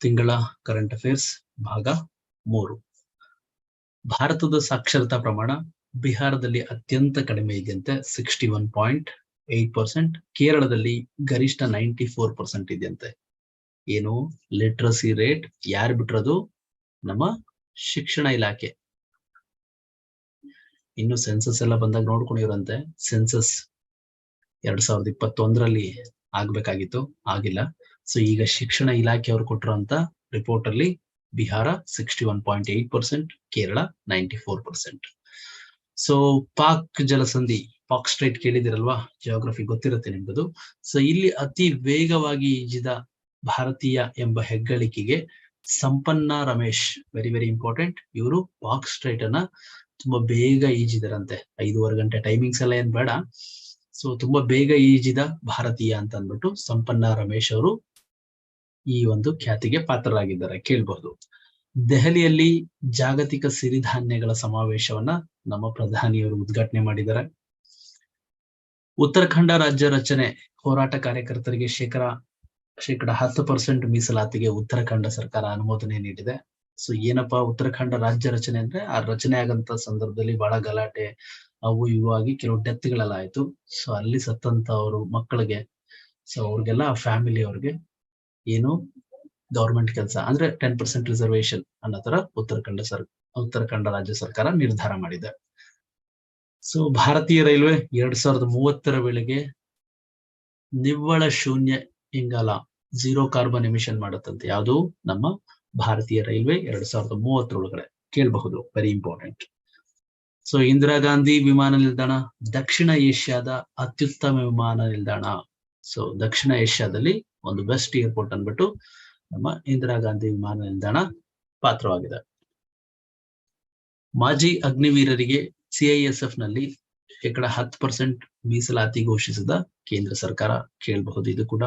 ತಿಂಗಳ current affairs ಭಾಗ ಮೂರು. ಭಾರತದ ಸಾಕ್ಷರತಾ ಪ್ರಮಾಣ ಬಿಹಾರದಲ್ಲಿ ಅತ್ಯಂತ ಕಡಿಮೆ ಇದೆಯಂತೆ sixty one point eight percent ಕೇರಳದಲ್ಲಿ ಗರಿಷ್ಠ ನೈಂಟಿ ಫೋರ್ ಪರ್ಸೆಂಟ್ ಇದೆಯಂತೆ ಏನು? ಲಿಟ್ರಸಿ ರೇಟ್ ಯಾರು ಬಿಟ್ರದು? ನಮ್ಮ ಶಿಕ್ಷಣ ಇಲಾಖೆ. ಇನ್ನು ಸೆನ್ಸಸ್ ಎಲ್ಲ ಬಂದಾಗ ನೋಡ್ಕೊಂಡಿರಂತೆ ಸೆನ್ಸಸ್ ಎರಡ್ ಸಾವಿರದ ಇಪ್ಪತ್ತೊಂದರಲ್ಲಿ ಆಗ್ಬೇಕಾಗಿತ್ತು. ಆಗಿಲ್ಲ. ಸೊ ಈಗ ಶಿಕ್ಷಣ ಇಲಾಖೆಯವರು ಕೊಟ್ಟಿರುವಂತ ರಿಪೋರ್ಟ್ ಅಲ್ಲಿ Bihar sixty one point eight percent Kerala ninety four percent so Palk ಜಲಸಂಧಿ, Pak strait ಕೇಳಿದಿರಲ್ವಾ ಜಿಯೋಗ್ರಫಿ ಗೊತ್ತಿರುತ್ತೆ ನಿಮ್ಗದು. ಸೊ ಇಲ್ಲಿ ಅತಿ ವೇಗವಾಗಿ ಈಜಿದ ಭಾರತೀಯ ಎಂಬ ಹೆಗ್ಗಳಿಕೆಗೆ ಸಂಪನ್ನ ರಮೇಶ್ ವೆರಿ ವೆರಿ ಇಂಪಾರ್ಟೆಂಟ್ ಇವರು ಪಾಕ್ ಸ್ಟ್ರೈಟ್ ಅನ್ನ ತುಂಬಾ ಬೇಗ ಈಜಿದರಂತೆ. ಐದೂವರೆ ಗಂಟೆ ಟೈಮಿಂಗ್ಸ್ ಎಲ್ಲ ಏನ್ ಬೇಡ. ಸೊ ತುಂಬಾ ಬೇಗ ಈಜಿದ ಭಾರತೀಯ ಅಂತ ಅಂದ್ಬಿಟ್ಟು ಸಂಪನ್ನ ರಮೇಶ್ ಅವರು ಈ ಒಂದು ಖ್ಯಾತಿಗೆ ಪಾತ್ರರಾಗಿದ್ದಾರೆ. ಕೇಳಬಹುದು. ದೆಹಲಿಯಲ್ಲಿ ಜಾಗತಿಕ ಸಿರಿಧಾನ್ಯಗಳ ಸಮಾವೇಶವನ್ನ ನಮ್ಮ ಪ್ರಧಾನಿಯವರು ಉದ್ಘಾಟನೆ ಮಾಡಿದ್ದಾರೆ. ಉತ್ತರಾಖಂಡ ರಾಜ್ಯ ರಚನೆ, ಹೋರಾಟ ಕಾರ್ಯಕರ್ತರಿಗೆ ಶೇಕಡ ಶೇಕಡ ಹತ್ತು ಪರ್ಸೆಂಟ್ ಮೀಸಲಾತಿಗೆ ಉತ್ತರಾಖಂಡ ಸರ್ಕಾರ ಅನುಮೋದನೆ ನೀಡಿದೆ. ಸೊ ಏನಪ್ಪಾ ಉತ್ತರಾಖಂಡ ರಾಜ್ಯ ರಚನೆ ಅಂದ್ರೆ, ಆ ರಚನೆ ಆಗಂತ ಸಂದರ್ಭದಲ್ಲಿ ಬಹಳ ಗಲಾಟೆ, ಅವು ಇವು ಆಗಿ ಕೆಲವು ಡೆತ್ಗಳೆಲ್ಲ ಆಯ್ತು ಸೊ ಅಲ್ಲಿ ಸತ್ತಂತ ಅವರು ಮಕ್ಕಳಿಗೆ, ಸೊ ಅವ್ರಿಗೆಲ್ಲ ಫ್ಯಾಮಿಲಿ ಅವ್ರಿಗೆ ಏನು ಗವರ್ಮೆಂಟ್ ಕೆಲಸ ಅಂದ್ರೆ ಟೆನ್ ಪರ್ಸೆಂಟ್ ರಿಸರ್ವೇಶನ್ ಅನ್ನೋ ತರ ಉತ್ತರಾಖಂಡ ಸರ್, ಉತ್ತರಾಖಂಡ ರಾಜ್ಯ ಸರ್ಕಾರ ನಿರ್ಧಾರ ಮಾಡಿದೆ. ಸೊ ಭಾರತೀಯ ರೈಲ್ವೆ ಎರಡ್ ಸಾವಿರದ ಮೂವತ್ತರ ವೇಳೆಗೆ ನಿವ್ವಳ ಶೂನ್ಯ ಇಂಗಾಲ ಝೀರೋ ಕಾರ್ಬನ್ ಎಮಿಷನ್ ಮಾಡುತ್ತಂತೆ. ಯಾವುದು? ನಮ್ಮ ಭಾರತೀಯ ರೈಲ್ವೆ ಎರಡ್ ಸಾವಿರದ ಮೂವತ್ತರೊಳಗಡೆ. ಕೇಳಬಹುದು very important so Indira Gandhi ವಿಮಾನ ನಿಲ್ದಾಣ, ದಕ್ಷಿಣ ಏಷ್ಯಾದ ಅತ್ಯುತ್ತಮ ವಿಮಾನ ನಿಲ್ದಾಣ. ಸೊ ದಕ್ಷಿಣ ಏಷ್ಯಾದಲ್ಲಿ ಒಂದು ಬೆಸ್ಟ್ ಏರ್ಪೋರ್ಟ್ ಅನ್ಬಿಟ್ಟು ನಮ್ಮ ಇಂದಿರಾ ಗಾಂಧಿ ವಿಮಾನ ನಿಲ್ದಾಣ ಪಾತ್ರವಾಗಿದೆ. ಮಾಜಿ ಅಗ್ನಿವೀರರಿಗೆ ಸಿಐಎಸ್ಎಫ್ನಲ್ಲಿ ಶೇಕಡ ಹತ್ತು ಪರ್ಸೆಂಟ್ ಮೀಸಲಾತಿ ಘೋಷಿಸಿದ ಕೇಂದ್ರ ಸರ್ಕಾರ ಕೇಳಬಹುದು ಇದು ಕೂಡ.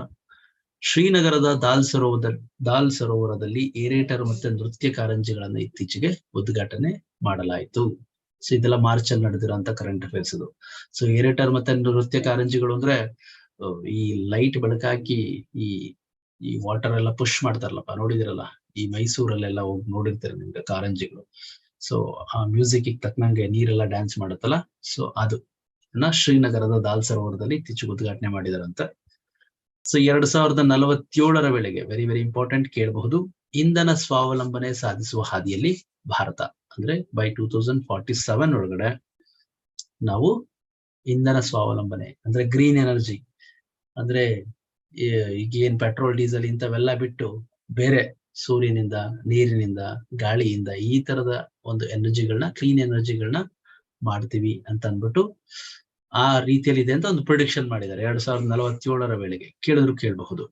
ಶ್ರೀನಗರದ ದಾಲ್ ಸರೋವರ, ದಾಲ್ ಸರೋವರದಲ್ಲಿ ಏರೇಟರ್ ಮತ್ತೆ ನೃತ್ಯ ಕಾರಂಜಿಗಳನ್ನ ಇತ್ತೀಚೆಗೆ ಉದ್ಘಾಟನೆ ಮಾಡಲಾಯಿತು. ಸೊ, ಇದೆಲ್ಲ ಮಾರ್ಚ್ ಅಲ್ಲಿ ನಡೆದಿರೋಂತ ಕರೆಂಟ್ ಅಫೇರ್ಸ್ ಇದು. ಸೊ, ಏರೇಟರ್ ಮತ್ತೆ ನೃತ್ಯ ಕಾರಂಜಿಗಳು ಅಂದ್ರೆ ಈ ಲೈಟ್ ಬೆಳಕಾಕಿ ಈ ಈ ವಾಟರ್ ಎಲ್ಲ ಪುಷ್ ಮಾಡ್ತಾರಲ್ಲಪ್ಪ, ನೋಡಿದಿರಲ್ಲ? ಈ ಮೈಸೂರಲ್ಲೆಲ್ಲ ಹೋಗಿ ನೋಡಿರ್ತಾರೆ ನಿಮ್ಗೆ ಕಾರಂಜಿಗಳು. ಸೊ ಆ ಮ್ಯೂಸಿಕ್ ತಕ್ಕನಂಗೆ ನೀರೆಲ್ಲ ಡ್ಯಾನ್ಸ್ ಮಾಡುತ್ತಲ್ಲ? ಸೊ ಅದು. ಶ್ರೀನಗರದ ದಾಲ್ ಸರೋವರದಲ್ಲಿ ಇತ್ತೀಚೆಗೆ ಉದ್ಘಾಟನೆ ಮಾಡಿದಾರಂತೆ. ಸೊ ಎರಡ್ ಸಾವಿರದ ನಲವತ್ತೇಳರ ವೇಳೆಗೆ ವೆರಿ ವೆರಿ ಇಂಪಾರ್ಟೆಂಟ್ ಕೇಳಬಹುದು. ಇಂಧನ ಸ್ವಾವಲಂಬನೆ ಸಾಧಿಸುವ ಹಾದಿಯಲ್ಲಿ ಭಾರತ. ಅಂದ್ರೆ by two thousand forty seven ಒಳಗಡೆ ನಾವು ಇಂಧನ ಸ್ವಾವಲಂಬನೆ, ಅಂದ್ರೆ ಗ್ರೀನ್ ಎನರ್ಜಿ ಅಂದ್ರೆ ಈಗ ಏನ್ ಪೆಟ್ರೋಲ್ ಡೀಸೆಲ್ ಇಂಥವೆಲ್ಲ ಬಿಟ್ಟು ಬೇರೆ ಸೂರ್ಯನಿಂದ, ನೀರಿನಿಂದ, ಗಾಳಿಯಿಂದ ಈ ತರದ ಒಂದು ಎನರ್ಜಿಗಳನ್ನ ಕ್ಲೀನ್ ಎನರ್ಜಿಗಳನ್ನ ಮಾಡ್ತೀವಿ ಅಂತ ಅಂದ್ಬಿಟ್ಟು ಆ ರೀತಿಯಲ್ಲಿ ಇದೆ ಅಂತ ಒಂದು ಪ್ರಿಡಿಕ್ಷನ್ ಮಾಡಿದ್ದಾರೆ. ಎರಡ್ ಸಾವಿರದ ನಲವತ್ತೇಳರ ವೇಳೆಗೆ ಕೇಳಿದ್ರು ಕೇಳಬಹುದು.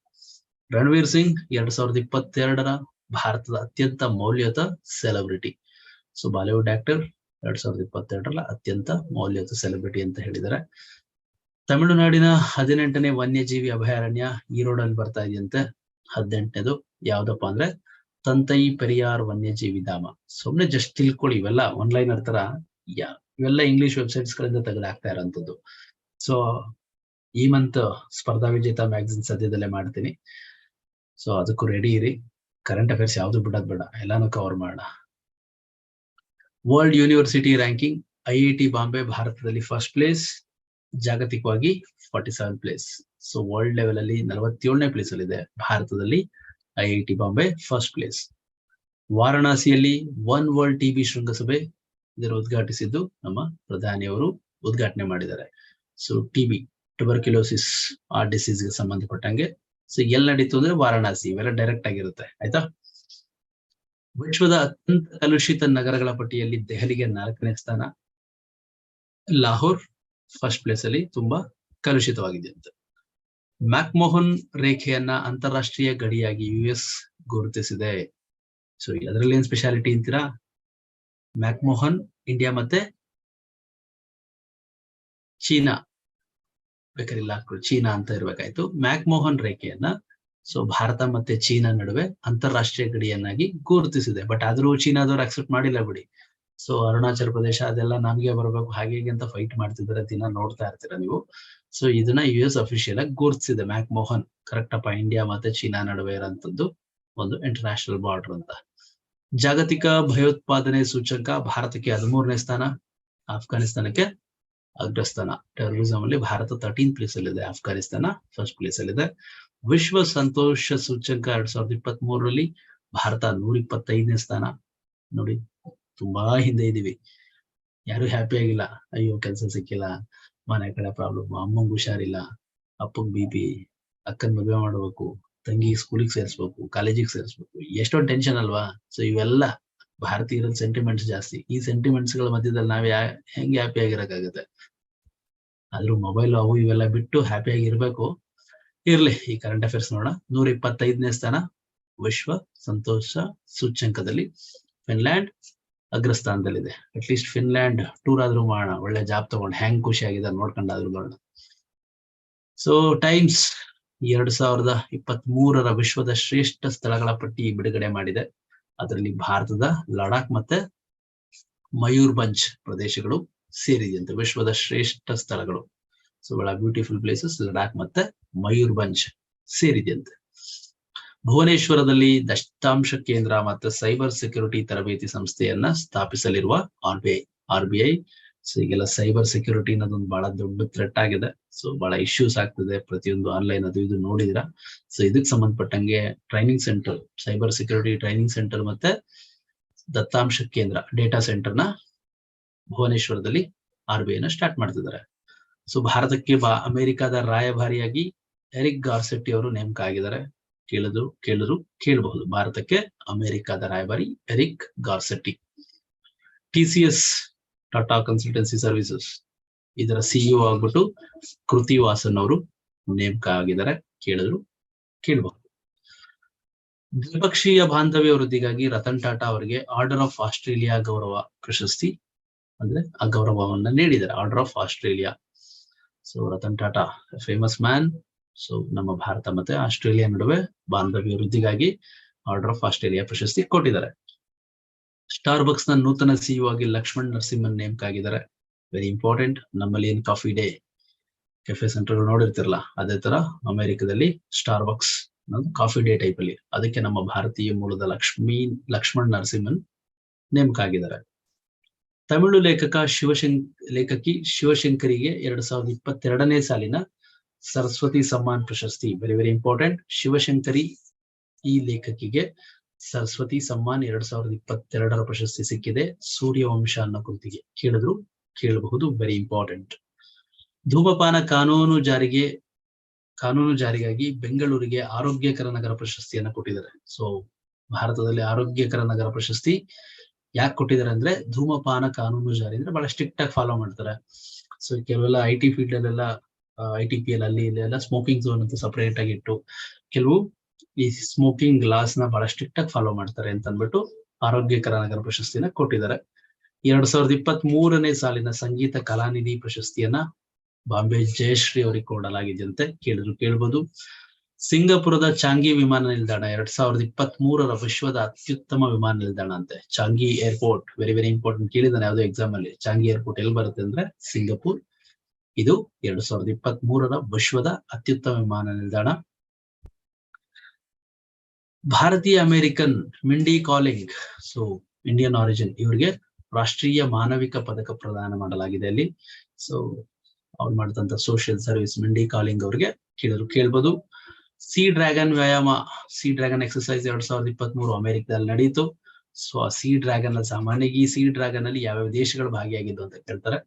ರಣವೀರ್ ಸಿಂಗ್ ಎರಡ್ ಸಾವಿರದ ಇಪ್ಪತ್ತೆರಡರ ಭಾರತದ ಅತ್ಯಂತ ಮೌಲ್ಯದ ಸೆಲೆಬ್ರಿಟಿ ಸೊ ಬಾಲಿವುಡ್ ಆಕ್ಟರ್ ಎರಡ್ ಸಾವಿರದ ಇಪ್ಪತ್ತೆರಡರ ಅತ್ಯಂತ ಮೌಲ್ಯದ ಸೆಲೆಬ್ರಿಟಿ ಅಂತ ಹೇಳಿದ್ದಾರೆ. ತಮಿಳುನಾಡಿನ ಹದಿನೆಂಟನೇ ವನ್ಯಜೀವಿ ಅಭಯಾರಣ್ಯ ಈರೋಡಲ್ಲಿ ಬರ್ತಾ ಇದೆಯಂತೆ. ಹದಿನೆಂಟನೇದು ಯಾವ್ದಪ್ಪ ಅಂದ್ರೆ ತಂತೈ ಪೆರಿಯಾರ್ ವನ್ಯಜೀವಿ ಧಾಮ. ಸುಮ್ನೆ ಜಸ್ಟ್ ತಿಳ್ಕೊಳ್ಳಿ, ಇವೆಲ್ಲ ಆನ್ಲೈನ್ ತರ ಯಾ, ಇವೆಲ್ಲ ಇಂಗ್ಲಿಷ್ ವೆಬ್ಸೈಟ್ಸ್ ಗಳಿಂದ ತೆಗೆದಾಕ್ತಾ ಇರೋಂಥದ್ದು. ಸೊ ಈ ಮಂತ್ ಸ್ಪರ್ಧಾ ವಿಜೇತ ಮ್ಯಾಗಝಿನ್ ಸದ್ಯದಲ್ಲೇ ಮಾಡ್ತೀನಿ. ಸೊ ಅದಕ್ಕೂ ರೆಡಿ ಇರಿ. ಕರೆಂಟ್ ಅಫೇರ್ಸ್ ಯಾವ್ದು ಬಿಡೋದ್ ಬೇಡ, ಎಲ್ಲಾನು ಕವರ್ ಮಾಡೋಣ. World university ranking I I T Bombay ಭಾರತದಲ್ಲಿ ಫಸ್ಟ್ ಪ್ಲೇಸ್ ಜಾಗತಿಕವಾಗಿ forty seven place so world level ಅಲ್ಲಿ ನಲವತ್ತೇಳನೇ ಪ್ಲೇಸ್ ಅಲ್ಲಿ ಇದೆ. ಭಾರತದಲ್ಲಿ I I T Bombay first place ವಾರಣಾಸಿಯಲ್ಲಿ ಒನ್ ವರ್ಲ್ಡ್ ಟಿವಿ ಶೃಂಗಸಭೆ ಇದರ ಉದ್ಘಾಟಿಸಿದ್ದು ನಮ್ಮ ಪ್ರಧಾನಿಯವರು ಉದ್ಘಾಟನೆ ಮಾಡಿದ್ದಾರೆ. ಸೊ ಟಿಬಿ ಟ್ಯುಬರ್ಕ್ಯುಲೋಸಿಸ್ ಆ ಡಿಸೀಸ್ಗೆ ಸಂಬಂಧಪಟ್ಟಂಗೆ. ಸೊ ಎಲ್ಲಿ ನಡೀತು ಅಂದ್ರೆ ವಾರಣಾಸಿ, ಇವೆಲ್ಲ ಡೈರೆಕ್ಟ್ ಆಗಿರುತ್ತೆ. ಆಯ್ತಾ? ವಿಶ್ವದ ಅತ್ಯಂತ ಕಲುಷಿತ ನಗರಗಳ ಪಟ್ಟಿಯಲ್ಲಿ ದೆಹಲಿಗೆ ನಾಲ್ಕನೇ ಸ್ಥಾನ. ಲಾಹೋರ್ ಫಸ್ಟ್ ಪ್ಲೇಸ್ ಅಲ್ಲಿ ತುಂಬಾ ಕಲುಷಿತವಾಗಿದೆ ಅಂತ. ಮ್ಯಾಕ್ಮೋಹನ್ ರೇಖೆಯನ್ನ ಅಂತಾರಾಷ್ಟ್ರೀಯ ಗಡಿಯಾಗಿ ಯು ಎಸ್ ಗುರುತಿಸಿದೆ. ಸೊ ಅದರಲ್ಲಿ ಏನ್ ಸ್ಪೆಷಾಲಿಟಿ ಅಂತೀರಾ? ಮ್ಯಾಕ್ಮೋಹನ್ ಇಂಡಿಯಾ ಮತ್ತೆ ಚೀನಾ. ಬೇಕಾರಿಲ್ಲ ಚೀನಾ ಅಂತ ಇರ್ಬೇಕಾಯ್ತು. ಮ್ಯಾಕ್ಮೋಹನ್ ರೇಖೆಯನ್ನ ಸೊ ಭಾರತ ಮತ್ತೆ ಚೀನಾ ನಡುವೆ ಅಂತಾರಾಷ್ಟ್ರೀಯ ಗಡಿಯನ್ನಾಗಿ ಗುರುತಿಸಿದೆ. ಬಟ್ ಆದ್ರೂ ಚೀನಾದವ್ರು ಅಕ್ಸೆಪ್ಟ್ ಮಾಡಿಲ್ಲ ಬಿಡಿ. ಸೊ ಅರುಣಾಚಲ ಪ್ರದೇಶ ಅದೆಲ್ಲ ನಮಗೆ ಬರಬೇಕು, ಹಾಗೆ ಅಂತ ಫೈಟ್ ಮಾಡ್ತಿದ್ದಾರೆ ದಿನ ನೋಡ್ತಾ ಇರ್ತೀರಾ ನೀವು? ಸೊ ಇದನ್ನ ಯು ಎಸ್ ಅಫಿಷಿಯಲ್ ಆಗಿ ಗುರುತಿಸಿದೆ ಮ್ಯಾಕ್ ಮೋಹನ್ ಕರೆಕ್ಟ್ ಅಪ್ಪ ಇಂಡಿಯಾ ಮತ್ತೆ ಚೀನಾ ನಡುವೆ ಇರೋಂಥದ್ದು ಒಂದು ಇಂಟರ್ನ್ಯಾಷನಲ್ ಬಾರ್ಡರ್ ಅಂತ. ಜಾಗತಿಕ ಭಯೋತ್ಪಾದನೆ ಸೂಚಕ ಭಾರತಕ್ಕೆ ಹದಿಮೂರನೇ ಸ್ಥಾನ, ಆಫ್ಘಾನಿಸ್ತಾನಕ್ಕೆ ಅಗ್ರಸ್ಥಾನ. ಟೆರರಿಸಂ ಅಲ್ಲಿ ಭಾರತ ತರ್ಟೀನ್ ಪ್ಲೇಸ್ ಅಲ್ಲಿ ಇದೆ ಅಫ್ಘಾನಿಸ್ತಾನ ಫಸ್ಟ್ ಪ್ಲೇಸ್ ಅಲ್ಲಿ ಇದೆ ವಿಶ್ವ ಸಂತೋಷ ಸೂಚಕ ಎರಡ್ ಸಾವಿರದ ಇಪ್ಪತ್ತ್ ಮೂರರಲ್ಲಿ ಭಾರತ ನೂರ ಇಪ್ಪತ್ತೈದನೇ ಸ್ಥಾನ. ನೋಡಿ ತುಂಬಾ ಹಿಂದೆ ಇದೀವಿ ಯಾರು ಹ್ಯಾಪಿ ಆಗಿಲ್ಲ. ಅಯ್ಯೋ, ಕೆಲಸ ಸಿಕ್ಕಿಲ್ಲ. ಮನೆ ಕಡೆ ಪ್ರಾಬ್ಲಮ್ ಅಮ್ಮಂಗ್ ಹುಷಾರಿಲ್ಲ. ಅಪ್ಪಂಗ್ ಬಿ ಅಕ್ಕನ್ ಮದುವೆ ಮಾಡ್ಬೇಕು. ತಂಗಿ ಸ್ಕೂಲಿಗೆ ಸೇರಿಸ್ಬೇಕು ಕಾಲೇಜಿಗೆ ಸೇರಿಸ್ಬೇಕು. ಎಷ್ಟೋ ಟೆನ್ಷನ್ ಅಲ್ವಾ? ಸೊ ಇವೆಲ್ಲ ಭಾರತೀಯರ ಸೆಂಟಿಮೆಂಟ್ಸ್ ಜಾಸ್ತಿ. ಈ ಸೆಂಟಿಮೆಂಟ್ಸ್ಗಳ ಮಧ್ಯದಲ್ಲಿ ನಾವ್ ಯಾ, ಹೆಂಗ್ ಹ್ಯಾಪಿ ಆಗಿರಕ್ಕಾಗತ್ತೆ? ಆದ್ರೂ ಮೊಬೈಲ್ ಅವು ಇವೆಲ್ಲ ಬಿಟ್ಟು ಹ್ಯಾಪಿ ಆಗಿರ್ಬೇಕು ಇರ್ಲಿ, ಈ ಕರೆಂಟ್ ಅಫೇರ್ಸ್ ನೋಡೋಣ. ನೂರ ಇಪ್ಪತ್ತೈದನೇ ಸ್ಥಾನ. ವಿಶ್ವ ಸಂತೋಷ ಸೂಚ್ಯಂಕದಲ್ಲಿ. ಫಿನ್ಲ್ಯಾಂಡ್ ಅಗ್ರಸ್ಥಾನದಲ್ಲಿದೆ. ಅಟ್ ಲೀಸ್ಟ್ ಫಿನ್ಲ್ಯಾಂಡ್ ಟೂರ್ ಆದ್ರೂ ಮಾಡೋಣ. ಒಳ್ಳೆ ಜಾಬ್ ತಗೊಂಡು ಹ್ಯಾಂಗ್ ಖುಷಿ ಆಗಿದೆ ನೋಡ್ಕೊಂಡಾದ್ರೂ ಬರೋಣ ಸೊ ಟೈಮ್ಸ್ ಎರಡ್ ಸಾವಿರದ ಇಪ್ಪತ್ತ್ ಮೂರರ ವಿಶ್ವದ ಶ್ರೇಷ್ಠ ಸ್ಥಳಗಳ ಪಟ್ಟಿ ಬಿಡುಗಡೆ ಮಾಡಿದೆ. ಅದರಲ್ಲಿ ಭಾರತದ ಲಡಾಖ್ ಮತ್ತೆ ಮಯೂರ್ಭಂಜ್ ಪ್ರದೇಶಗಳು ಸೇರಿದೆಯಂತೆ ವಿಶ್ವದ ಶ್ರೇಷ್ಠ ಸ್ಥಳಗಳು. ಸೊ ಬಹಳ ಬ್ಯೂಟಿಫುಲ್ ಪ್ಲೇಸಸ್ ಲಡಾಖ್ ಮತ್ತೆ ಮಯೂರ್ಭಂಜ್ ಸೇರಿದೆಯಂತೆ ಭುವನೇಶ್ವರದಲ್ಲಿ ದತ್ತಾಂಶ ಕೇಂದ್ರ ಮತ್ತು ಸೈಬರ್ ಸೆಕ್ಯೂರಿಟಿ ತರಬೇತಿ ಸಂಸ್ಥೆಯನ್ನ ಸ್ಥಾಪಿಸಲಿರುವ R B I R B I so ಈಗೆಲ್ಲ ಸೈಬರ್ ಸೆಕ್ಯೂರಿಟಿ ಅನ್ನೋದೊಂದು ಬಹಳ ದೊಡ್ಡ ಥ್ರೆಟ್ ಆಗಿದೆ. ಸೊ ಬಹಳ ಇಶ್ಯೂಸ್ ಆಗ್ತದೆ. ಪ್ರತಿಯೊಂದು ಆನ್ಲೈನ್ ಅದು ಇದು ನೋಡಿದ್ರ ಸೊ ಇದಕ್ಕೆ ಸಂಬಂಧಪಟ್ಟಂಗೆ training centre cyber security training centre ಮತ್ತೆ ದತ್ತಾಂಶ ಕೇಂದ್ರ ಡೇಟಾ ಸೆಂಟರ್ನ ಭುವನೇಶ್ವರದಲ್ಲಿ ಆರ್ ಐನ ಸ್ಟಾರ್ಟ್ ಮಾಡ್ತಿದ್ದಾರೆ. ಸೊ ಭಾರತಕ್ಕೆ ಬಾ, ಅಮೆರಿಕದ ರಾಯಭಾರಿಯಾಗಿ ಎರಿಕ್ ಗಾರ್ಸೆಟ್ಟಿ ಅವರು ನೇಮಕ ಆಗಿದ್ದಾರೆ. ಕೇಳಿದ್ರು ಕೇಳಿದ್ರು ಕೇಳಬಹುದು. ಭಾರತಕ್ಕೆ ಅಮೆರಿಕದ ರಾಯಭಾರಿ Eric Garcetti. TCS Tata consultancy services. ಇದರ ಸಿಇಒ ಆಗ್ಬಿಟ್ಟು ಕೃತಿ ವಾಸನ್ ಅವರು ನೇಮಕ ಆಗಿದ್ದಾರೆ ಕೇಳಿದ್ರು, ಕೇಳಬಹುದು. ದ್ವಿಪಕ್ಷೀಯ ಬಾಂಧವ್ಯ ವೃದ್ಧಿಗಾಗಿ ರತನ್ ಟಾಟಾ ಅವರಿಗೆ ಆರ್ಡರ್ ಆಫ್ ಆಸ್ಟ್ರೇಲಿಯಾ ಗೌರವ ಪ್ರಶಸ್ತಿ, ಅಂದ್ರೆ ಆ ಗೌರವವನ್ನ ನೀಡಿದ್ದಾರೆ. Order of Australia. So Ratan Tata famous man so ನಮ್ಮ ಭಾರತ ಮತ್ತೆ ಆಸ್ಟ್ರೇಲಿಯಾ ನಡುವೆ ಬಾಂಧವ್ಯ ವೃದ್ಧಿಗಾಗಿ ಆರ್ಡರ್ ಆಫ್ ಆಸ್ಟ್ರೇಲಿಯಾ ಪ್ರಶಸ್ತಿ ಕೊಟ್ಟಿದ್ದಾರೆ. ಸ್ಟಾರ್ ಬಕ್ಸ್ನ ನೂತನ ಸಿಇಒ ಆಗಿ ಲಕ್ಷ್ಮಣ್ ನರಸಿಂಹನ್ ನೇಮಕ ಆಗಿದ್ದಾರೆ ವೆರಿ ಇಂಪಾರ್ಟೆಂಟ್ ನಮ್ಮಲ್ಲಿ ಏನ್ ಕಾಫಿ ಡೇ ಕೆಫೆ ಸೆಂಟರ್ ನೋಡಿರ್ತಿರಲ್ಲ, ಅದೇ ತರ ಅಮೆರಿಕದಲ್ಲಿ Starbucks coffee day type ಅಲ್ಲಿ. ಅದಕ್ಕೆ ನಮ್ಮ ಭಾರತೀಯ ಮೂಲದ ಲಕ್ಷ್ಮೀ, ಲಕ್ಷ್ಮಣ್ ನರಸಿಂಹನ್ ನೇಮಕ ಆಗಿದ್ದಾರೆ ತಮಿಳು ಲೇಖಕ ಶಿವಶಂಕ್, ಲೇಖಕಿ ಶಿವಶಂಕರಿಗೆ ಎರಡ್ ಸಾವಿರದ ಇಪ್ಪತ್ತೆರಡನೇ ಸಾಲಿನ ಸರಸ್ವತಿ ಸಮ್ಮಾನ್ ಪ್ರಶಸ್ತಿ ವೆರಿ ವೆರಿ ಇಂಪಾರ್ಟೆಂಟ್ ಶಿವಶಂಕರಿ ಈ ಲೇಖಕಿಗೆ ಸರಸ್ವತಿ ಸಮ್ಮಾನ್ ಎರಡ್ ಸಾವಿರದ ಇಪ್ಪತ್ತೆರಡರ ಪ್ರಶಸ್ತಿ ಸಿಕ್ಕಿದೆ. ಸೂರ್ಯವಂಶ ಅನ್ನೋ ಕೃತಿಗೆ ಕೇಳಿದ್ರು, ಕೇಳಬಹುದು ವೆರಿ ಇಂಪಾರ್ಟೆಂಟ್ ಧೂಮಪಾನ ಕಾನೂನು ಜಾರಿಗೆ, ಕಾನೂನು ಜಾರಿಗಾಗಿ ಬೆಂಗಳೂರಿಗೆ ಆರೋಗ್ಯಕರ ನಗರ ಪ್ರಶಸ್ತಿಯನ್ನ ಕೊಟ್ಟಿದ್ದಾರೆ. ಸೊ ಭಾರತದಲ್ಲಿ ಆರೋಗ್ಯಕರ ನಗರ ಪ್ರಶಸ್ತಿ ಯಾಕೆ ಕೊಟ್ಟಿದ್ದಾರೆ ಅಂದ್ರೆ, ಧೂಮಪಾನ ಕಾನೂನು ಜಾರಿ ಅಂದ್ರೆ ಬಹಳ ಸ್ಟ್ರಿಕ್ಟ್ ಆಗಿ ಫಾಲೋ ಮಾಡ್ತಾರೆ. ಸೊ ಕೆಲವೆಲ್ಲ ಐ ಟಿ ಫೀಲ್ಡ್ ಅಲ್ಲೆಲ್ಲ ಐ ಟಿ ಪಿ ಎಲ್ ಅಲ್ಲಿ ಇಲ್ಲೆಲ್ಲ ಸ್ಮೋಕಿಂಗ್ ಝೋನ್ ಅಂತ ಸಪರೇಟ್ ಆಗಿ ಇಟ್ಟು ಕೆಲವು ಈ ಸ್ಮೋಕಿಂಗ್ ಗ್ಲಾಸ್ನ ಬಹಳ ಸ್ಟ್ರಿಕ್ಟ್ ಆಗಿ ಫಾಲೋ ಮಾಡ್ತಾರೆ ಅಂತ ಅಂದ್ಬಿಟ್ಟು ಆರೋಗ್ಯಕರ ನಗರ ಪ್ರಶಸ್ತಿನ ಕೊಟ್ಟಿದ್ದಾರೆ. ಎರಡ್ ಸಾವಿರದ ಇಪ್ಪತ್ತ್ ಮೂರನೇ ಸಾಲಿನ ಸಂಗೀತ ಕಲಾನಿಧಿ ಪ್ರಶಸ್ತಿಯನ್ನ ಬಾಂಬೆ ಜಯಶ್ರೀ ಅವರಿಗೆ ಕೊಡಲಾಗಿದೆಯಂತೆ ಕೇಳಿದ್ರು ಕೇಳ್ಬೋದು. ಸಿಂಗಾಪುರದ ಚಾಂಗಿ ವಿಮಾನ ನಿಲ್ದಾಣ ಎರಡ್ ಸಾವಿರದ ಇಪ್ಪತ್ತ್ ಮೂರರ ವಿಶ್ವದ ಅತ್ಯುತ್ತಮ ವಿಮಾನ ನಿಲ್ದಾಣ ಅಂತೆ. Changi airport very very important ಕೇಳಿದಾನೆ ಯಾವುದೋ ಎಕ್ಸಾಮ್ ಅಲ್ಲಿ ಚಾಂಗಿ ಏರ್ಪೋರ್ಟ್ ಎಲ್ಲಿ ಬರುತ್ತೆ ಅಂದ್ರೆ ಸಿಂಗಾಪುರ್. ಇದು ಎರಡು ಸಾವಿರದ ಇಪ್ಪತ್ತ್ ಮೂರರ ವಿಶ್ವದ ಅತ್ಯುತ್ತಮ ವಿಮಾನ ನಿಲ್ದಾಣ. ಭಾರತೀಯ American Mindy Kaling so Indian origin ಇವರಿಗೆ ರಾಷ್ಟ್ರೀಯ ಮಾನವಿಕ ಪದಕ ಪ್ರದಾನ ಮಾಡಲಾಗಿದೆ ಅಲ್ಲಿ. ಸೊ ಅವ್ರು ಮಾಡಿದಂತ ಸೋಷಿಯಲ್ ಸರ್ವಿಸ್ ಮಿಂಡಿ ಕಾಲಿಂಗ್ ಅವ್ರಿಗೆ ಕೇಳಿದ್ರು, ಕೇಳ್ಬೋದು. ಸಿ ಡ್ರ್ಯಾಗನ್ ವ್ಯಾಯಾಮ ಸಿ ಡ್ರ್ಯಾಗನ್ ಎಕ್ಸರ್ಸೈಸ್ ಎರಡ್ ಸಾವಿರದ ಇಪ್ಪತ್ತ್ ಮೂರು ಅಮೆರಿಕದಲ್ಲಿ ನಡೀತು. ಸೊ ಆ ಸಿ ಡ್ರ್ಯಾಗನ್ ಅಲ್ಲಿ ಸಾಮಾನ್ಯವಾಗಿ ಈ ಸಿ ಡ್ರ್ಯಾಗನ್ ಅಲ್ಲಿ ಯಾವ್ಯಾವ ದೇಶಗಳು ಭಾಗಿಯಾಗಿದ್ದು ಅಂತ ಕೇಳ್ತಾರೆ.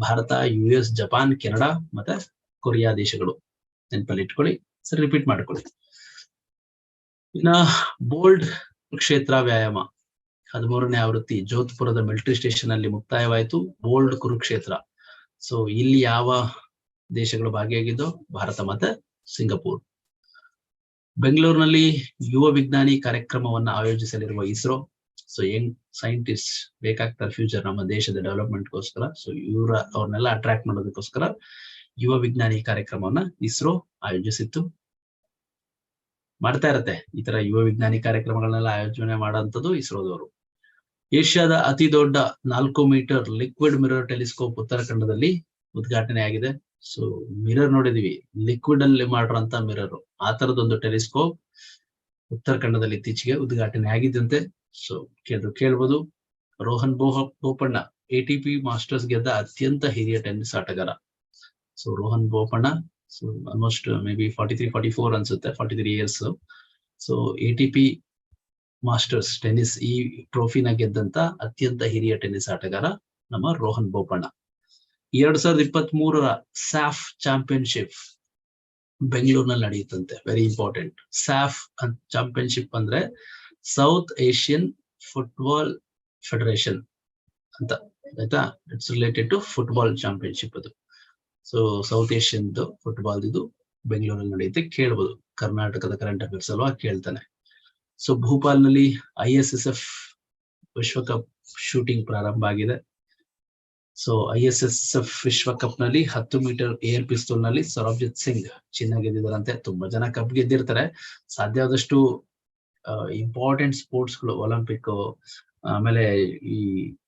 Bharat U S Japan Canada ಮತ್ತೆ ಕೊರಿಯಾ ದೇಶಗಳು. ನೆನಪಲ್ಲಿ ಇಟ್ಕೊಳ್ಳಿ. ಸರಿ ರಿಪೀಟ್ ಮಾಡ್ಕೊಳ್ಳಿ. ಇನ್ನ ಬೋಲ್ಡ್ ಕುರುಕ್ಷೇತ್ರ ವ್ಯಾಯಾಮ. ಹದಿಮೂರನೇ ಆವೃತ್ತಿ ಜೋಧ್ಪುರದ ಮಿಲಿಟರಿ ಸ್ಟೇಷನ್ ಅಲ್ಲಿ ಮುಕ್ತಾಯವಾಯಿತು. ಬೋಲ್ಡ್ ಕುರುಕ್ಷೇತ್ರ. ಸೊ ಇಲ್ಲಿ ಯಾವ ದೇಶಗಳು ಭಾಗಿಯಾಗಿದ್ದು ಭಾರತ ಮತ್ತೆ ಸಿಂಗಾಪುರ್. ಬೆಂಗಳೂರಿನಲ್ಲಿ ಯುವ ವಿಜ್ಞಾನಿ ಕಾರ್ಯಕ್ರಮವನ್ನ ಆಯೋಜಿಸಲಿರುವ ಇಸ್ರೋ ಸೊ ಯಂಗ್ ಸೈಂಟಿಸ್ಟ್ ಬೇಕಾಗ್ತಾರೆ ಫ್ಯೂಚರ್ ನಮ್ಮ ದೇಶದ ಡೆವಲಪ್ಮೆಂಟ್ಗೋಸ್ಕರ ಸೊ ಇವರ ಅವ್ರನ್ನೆಲ್ಲ ಅಟ್ರಾಕ್ಟ್ ಮಾಡೋದಕ್ಕೋಸ್ಕರ ಯುವ ವಿಜ್ಞಾನಿ ಕಾರ್ಯಕ್ರಮವನ್ನ ಇಸ್ರೋ ಆಯೋಜಿಸಿತ್ತು. ಮಾಡ್ತಾ ಇರತ್ತೆ ಈ ತರ ಯುವ ವಿಜ್ಞಾನಿ ಕಾರ್ಯಕ್ರಮಗಳನ್ನೆಲ್ಲ ಆಯೋಜನೆ ಮಾಡೋಂಥದ್ದು ಇಸ್ರೋದವರು. ಏಷ್ಯಾದ ಅತಿ ದೊಡ್ಡ ನಾಲ್ಕು ಮೀಟರ್ ಲಿಕ್ವಿಡ್ ಮಿರರ್ ಟೆಲಿಸ್ಕೋಪ್ ಉತ್ತರಾಖಂಡದಲ್ಲಿ ಉದ್ಘಾಟನೆ ಆಗಿದೆ. ಸೊ ಮಿರರ್ ನೋಡಿದೀವಿ. ಲಿಕ್ವಿಡ್ ಅಲ್ಲಿ ಮಾಡಿರೋಂತ ಮಿರರ್ ಆ ತರದೊಂದು ಟೆಲಿಸ್ಕೋಪ್ ಉತ್ತರಾಖಂಡದಲ್ಲಿ ಇತ್ತೀಚೆಗೆ ಉದ್ಘಾಟನೆ ಆಗಿದ್ದಂತೆ ಸೊ ಕೇಳಿದ್ರು ಕೇಳ್ಬೋದು. ರೋಹನ್ ಬೋಹ ಬೋಪಣ್ಣ ಎಟಿಪಿ ಮಾಸ್ಟರ್ಸ್ ಗೆದ್ದ ಅತ್ಯಂತ ಹಿರಿಯ ಟೆನ್ನಿಸ್ ಆಟಗಾರ. So Rohan Bopanna so almost maybe forty three forty four ಅನ್ಸುತ್ತೆ forty three years so ATP masters tennis ಈ ಟ್ರೋಫಿನ ಗೆದ್ದಂತ ಅತ್ಯಂತ ಹಿರಿಯ ಟೆನ್ನಿಸ್ ಆಟಗಾರ ನಮ್ಮ ರೋಹನ್ ಬೋಪಣ್ಣ. ಎರಡ್ ಸಾವಿರದ ಇಪ್ಪತ್ತ್ ಮೂರರ ಸ್ಯಾಫ್ ಚಾಂಪಿಯನ್ಶಿಪ್ ಬೆಂಗಳೂರಿನಲ್ಲಿ ನಡೆಯುತ್ತಂತೆ ವೆರಿ ಇಂಪಾರ್ಟೆಂಟ್ ಸ್ಯಾಫ್ ಚಾಂಪಿಯನ್ಶಿಪ್ ಅಂದ್ರೆ ಸೌತ್ ಏಷ್ಯನ್ ಫುಟ್ಬಾಲ್ ಫೆಡರೇಷನ್ ಅಂತ, ಆಯ್ತಾ? It's related to football championship ಅದು. ಸೊ ಸೌತ್ ಏಷ್ಯನ್ ಫುಟ್ಬಾಲ್ ಇದು ಬೆಂಗಳೂರಲ್ಲಿ ನಡೆಯುತ್ತೆ, ಕೇಳ್ಬೋದು. ಕರ್ನಾಟಕದ ಕರೆಂಟ್ ಅಫೇರ್ಸ್ ಅಲ್ವಾ ಕೇಳ್ತಾನೆ. ಸೊ ಭೂಪಾಲ್ನಲ್ಲಿ ಐ ಎಸ್ ಎಸ್ ಎಫ್ ವಿಶ್ವಕಪ್ ಶೂಟಿಂಗ್ ಪ್ರಾರಂಭ ಆಗಿದೆ. So I S S F ವಿಶ್ವಕಪ್ನಲ್ಲಿ ಹತ್ತು ಮೀಟರ್ ಏರ್ ಪಿಸ್ತೂಲ್ನಲ್ಲಿ ಸೌರಭ್ಜಿತ್ ಸಿಂಗ್ ಚಿನ್ನ ಗೆದ್ದಿದ್ದಾರಂತೆ. ತುಂಬಾ ಜನ ಕಪ್ ಗೆದ್ದಿರ್ತಾರೆ. ಸಾಧ್ಯವಾದಷ್ಟು ಇಂಪಾರ್ಟೆಂಟ್ ಸ್ಪೋರ್ಟ್ಸ್ಗಳು ಒಲಿಂಪಿಕ್ ಆಮೇಲೆ ಈ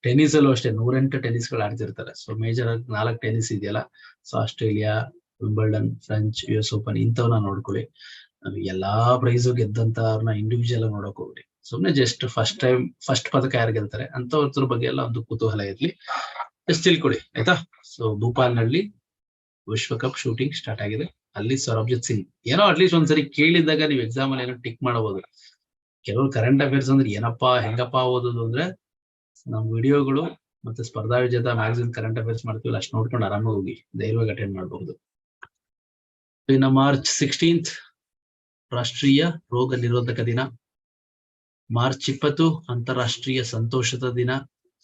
ಟೆನ್ನಿಸ್ ಅಲ್ಲೂ ಅಷ್ಟೇ, ನೂರೆಂಟು ಟೆನ್ನಿಸ್ಗಳು ಆಡ್ತಿರ್ತಾರೆ. ಸೊ ಮೇಜರ್ ಆಗಿ ನಾಲ್ಕು ಟೆನ್ನಿಸ್ ಇದೆಯಲ್ಲ so Australia Wimbledon French U S open ಇಂಥವನ್ನ ನೋಡ್ಕೊಳ್ಳಿ. ಎಲ್ಲಾ ಪ್ರೈಸ್ ಗೆದ್ದಂತವ್ರನ್ನ ಇಂಡಿವಿಜುವಲ್ ನೋಡಕ್ ಹೋಗ್ಬಿಡಿ. ಸುಮ್ನೆ ಜಸ್ಟ್ ಫಸ್ಟ್ ಟೈಮ್ ಫಸ್ಟ್ ಪದಕ ಯಾರು ಗೆಲ್ತಾರೆ? ಅಂತವ್ರ ಬಗ್ಗೆ ಎಲ್ಲ ಒಂದು ಕುತೂಹಲ ಇರ್ಲಿ. ಜಸ್ಟ್ ತಿಳ್ಕೊಡಿ ಆಯ್ತಾ? ಸೊ ಭೂಪಾಲ್ನಲ್ಲಿ ವಿಶ್ವಕಪ್ ಶೂಟಿಂಗ್ ಸ್ಟಾರ್ಟ್ ಆಗಿದೆ. ಅಲ್ಲಿ ಸೌರಭ್ಜಿತ್ ಸಿಂಗ್, ಏನೋ ಅಟ್ಲೀಸ್ಟ್ ಒಂದ್ಸರಿ ಕೇಳಿದಾಗ ನೀವು ಎಕ್ಸಾಮ್ ಅಲ್ಲಿ ಏನೋ ಟಿಕ್ ಮಾಡಬಹುದು. ಕೆಲವರು ಕರೆಂಟ್ ಅಫೇರ್ಸ್ ಅಂದ್ರೆ ಏನಪ್ಪಾ ಹೆಂಗಪ್ಪ ಓದೋದು ಅಂದ್ರೆ ನಮ್ ವಿಡಿಯೋಗಳು ಮತ್ತೆ ಸ್ಪರ್ಧಾ ವಿಜೇತ ಮ್ಯಾಗಝಿನ್ ಕರೆಂಟ್ ಅಫೇರ್ಸ್ ಮಾಡ್ತೀವಿ ಅಷ್ಟು ನೋಡ್ಕೊಂಡು ಆರಾಮಾಗಿ ಹೋಗಿ ಧೈರ್ಯವಾಗಿ ಅಟೆಂಡ್ ಮಾಡಬಹುದು ಇನ್ನು ಮಾರ್ಚ್ ಸಿಕ್ಸ್ಟೀನ್ತ್ ರಾಷ್ಟ್ರೀಯ ರೋಗ ನಿರೋಧಕ ದಿನ. ಮಾರ್ಚ್ ಇಪ್ಪತ್ತು ಅಂತಾರಾಷ್ಟ್ರೀಯ ಸಂತೋಷದ ದಿನ.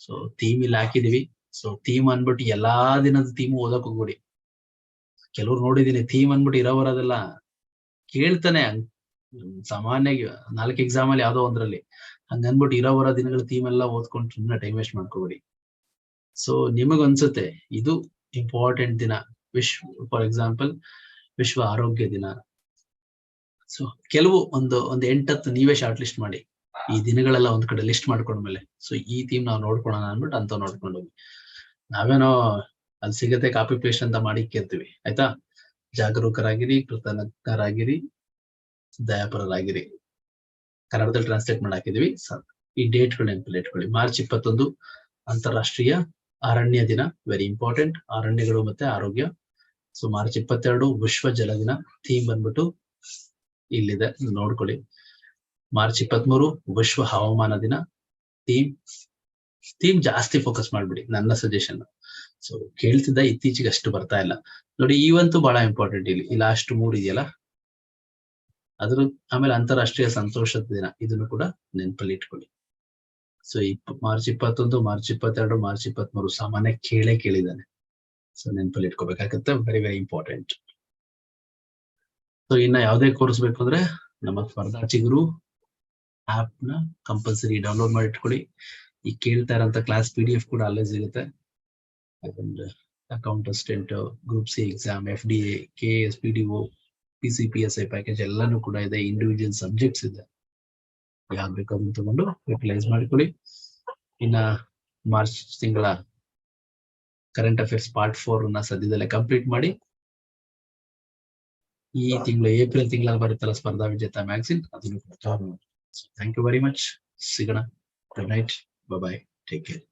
ಸೊ ಥೀಮ್ ಇಲ್ಲಿ ಹಾಕಿದೀವಿ. ಸೊ ಥೀಮ್ ಅನ್ಬಿಟ್ಟು ಎಲ್ಲಾ ದಿನದ ಥೀಮ್ ಓದಕ್ ಹೋಗ್ಬಿಡಿ. ಕೆಲವ್ರು ನೋಡಿದೀನಿ ಥೀಮ್ ಅನ್ಬಿಟ್ಟು ಇರೋವರದೆಲ್ಲ ಕೇಳ್ತಾನೆ ಸಾಮಾನ್ಯವಾಗಿ ನಾಲ್ಕು ಎಕ್ಸಾಮ್ ಅಲ್ಲಿ ಯಾವ್ದೋ ಒಂದ್ರಲ್ಲಿ. ಹಂಗ ಅನ್ಬಿಟ್ಟು ಇರೋ ಬರೋ ದಿನಗಳ ಥೀಮ್ ಎಲ್ಲ ಓದ್ಕೊಂಡು ಸುಮ್ಮನೆ ಟೈಮ್ ವೇಸ್ಟ್ ಮಾಡ್ಕೋಬೇಡಿ. ಸೊ ನಿಮಗ್ ಅನ್ಸುತ್ತೆ ಇದು ಇಂಪಾರ್ಟೆಂಟ್ ದಿನ. ವಿಶ್ ಫಾರ್ ಎಕ್ಸಾಂಪಲ್ ವಿಶ್ವ ಆರೋಗ್ಯ ದಿನ. ಸೊ ಕೆಲವು ಒಂದು ಒಂದು ಎಂಟತ್ತು ನೀವೇ ಶಾರ್ಟ್ ಲಿಸ್ಟ್ ಮಾಡಿ. ಈ ದಿನಗಳೆಲ್ಲ ಒಂದ್ ಕಡೆ ಲಿಸ್ಟ್ ಮಾಡ್ಕೊಂಡ್ಮೇಲೆ. ಸೊ ಈ ಥೀಮ್ ನಾವು ನೋಡ್ಕೊಳೋಣ ಅನ್ಬಿಟ್ಟು ಅಂತ ನೋಡ್ಕೊಂಡು ಹೋಗಿ. ನಾವೇನೋ ಅಲ್ಲಿ ಸಿಗತ್ತೆ ಕಾಪಿ ಪೇಸ್ಟ್ ಅಂತ ಮಾಡಿ ಕೇಳ್ತೀವಿ. ಆಯ್ತಾ? ಜಾಗರೂಕರಾಗಿರಿ, ಕೃತಜ್ಞರಾಗಿರಿ. ದಯಾಪರರಾಗಿರಿ ಕನ್ನಡದಲ್ಲಿ ಟ್ರಾನ್ಸ್ಲೇಟ್ ಮಾಡಿ ಹಾಕಿದೀವಿ ಈ ಡೇಟ್ಗಳು ನೆನಪಲ್ಲಿ ಇಟ್ಕೊಳ್ಳಿ ಮಾರ್ಚ್ ಇಪ್ಪತ್ತೊಂದು, ಅಂತಾರಾಷ್ಟ್ರೀಯ ಅರಣ್ಯ ದಿನ. ವೆರಿ ಇಂಪಾರ್ಟೆಂಟ್ ಅರಣ್ಯಗಳು ಮತ್ತೆ ಆರೋಗ್ಯ. ಸೊ ಮಾರ್ಚ್ ಇಪ್ಪತ್ತೆರಡು, ವಿಶ್ವ ಜಲ ದಿನ. ಥೀಮ್ ಬಂದ್ಬಿಟ್ಟು ಇಲ್ಲಿದೆ. ನೋಡ್ಕೊಳ್ಳಿ. ಮಾರ್ಚ್ ಇಪ್ಪತ್ಮೂರು, ವಿಶ್ವ ಹವಾಮಾನ ದಿನ. ಥೀಮ್ ಥೀಮ್ ಜಾಸ್ತಿ ಫೋಕಸ್ ಮಾಡ್ಬಿಡಿ. ನನ್ನ ಸಜೆಷನ್ ಸೊ ಕೇಳ್ತಿದ್ದ ಇತ್ತೀಚೆಗೆ ಅಷ್ಟು ಬರ್ತಾ ಇಲ್ಲ. ನೋಡಿ ಇವಂತೂ ಬಹಳ ಇಂಪಾರ್ಟೆಂಟ್ ಇಲ್ಲಿ. ಈ ಲಾಸ್ಟ್ ಮೂರ್ ಇದೆಯಲ್ಲ? ಅದ್ರ ಆಮೇಲೆ ಅಂತಾರಾಷ್ಟ್ರೀಯ ಸಂತೋಷದ ದಿನ. ಇದನ್ನು ಕೂಡ ನೆನಪಲ್ಲಿ ಇಟ್ಕೊಳ್ಳಿ. ಸೊ ಇಪ್ಪ, ಮಾರ್ಚ್ ಇಪ್ಪತ್ತೊಂದು, ಮಾರ್ಚ್ ಇಪ್ಪತ್ತೆರಡು, ಮಾರ್ಚ್ ಇಪ್ಪತ್ಮೂರು ಸಾಮಾನ್ಯ ಕೇಳೇ ಕೇಳಿದ್ದಾನೆ. ಸೊ ನೆನಪಲ್ಲಿ ಇಟ್ಕೋಬೇಕಾಗತ್ತೆ. ವೆರಿ ವೆರಿ ಇಂಪಾರ್ಟೆಂಟ್ ಸೊ ಇನ್ನ ಯಾವುದೇ ಕೋರ್ಸ್ ಬೇಕು ಅಂದ್ರೆ ನಮ್ಮ ಗುರು ಆಪ್ನ ಕಂಪಲ್ಸರಿ ಡೌನ್ಲೋಡ್ ಮಾಡಿ ಇಟ್ಕೊಳ್ಳಿ. ಈ ಕೇಳ್ತಾ ಇರೋಂತ ಕ್ಲಾಸ್ ಪಿ ಕೂಡ ಅಲ್ಲೇ ಸಿಗುತ್ತೆ. Account assistant group C exam F D A K S P D O P package ಎಲ್ಲಾನು ಕೂಡ ಇದೆ. ಇಂಡಿವಿಜುವಲ್ ಸಬ್ಜೆಕ್ಟ್ಸ್ ಇದೆ. ಯಾವ್ದು ಬೇಕು ಅದನ್ನ ತಗೊಂಡು ಯುಟಿಲೈಸ್ ಮಾಡ್ಕೊಳ್ಳಿ. ಇನ್ನ ಮಾರ್ಚ್ ತಿಂಗಳ ಕರೆಂಟ್ ಅಫೇರ್ಸ್ ಪಾರ್ಟ್ ಫೋರ್ನ ಸದ್ಯದಲ್ಲೇ ಕಂಪ್ಲೀಟ್ ಮಾಡಿ. ಈ ತಿಂಗಳು ಏಪ್ರಿಲ್ ತಿಂಗಳಲ್ಲಿ ಬರುತ್ತಲ್ಲ ಸ್ಪರ್ಧಾ ವಿಜೇತ ಮ್ಯಾಗ್ಸಿನ್ ಅದನ್ನು ಥ್ಯಾಂಕ್ ಯು ವೆರಿ ಮಚ್ ಸಿಗೋಣ. Good night bye take care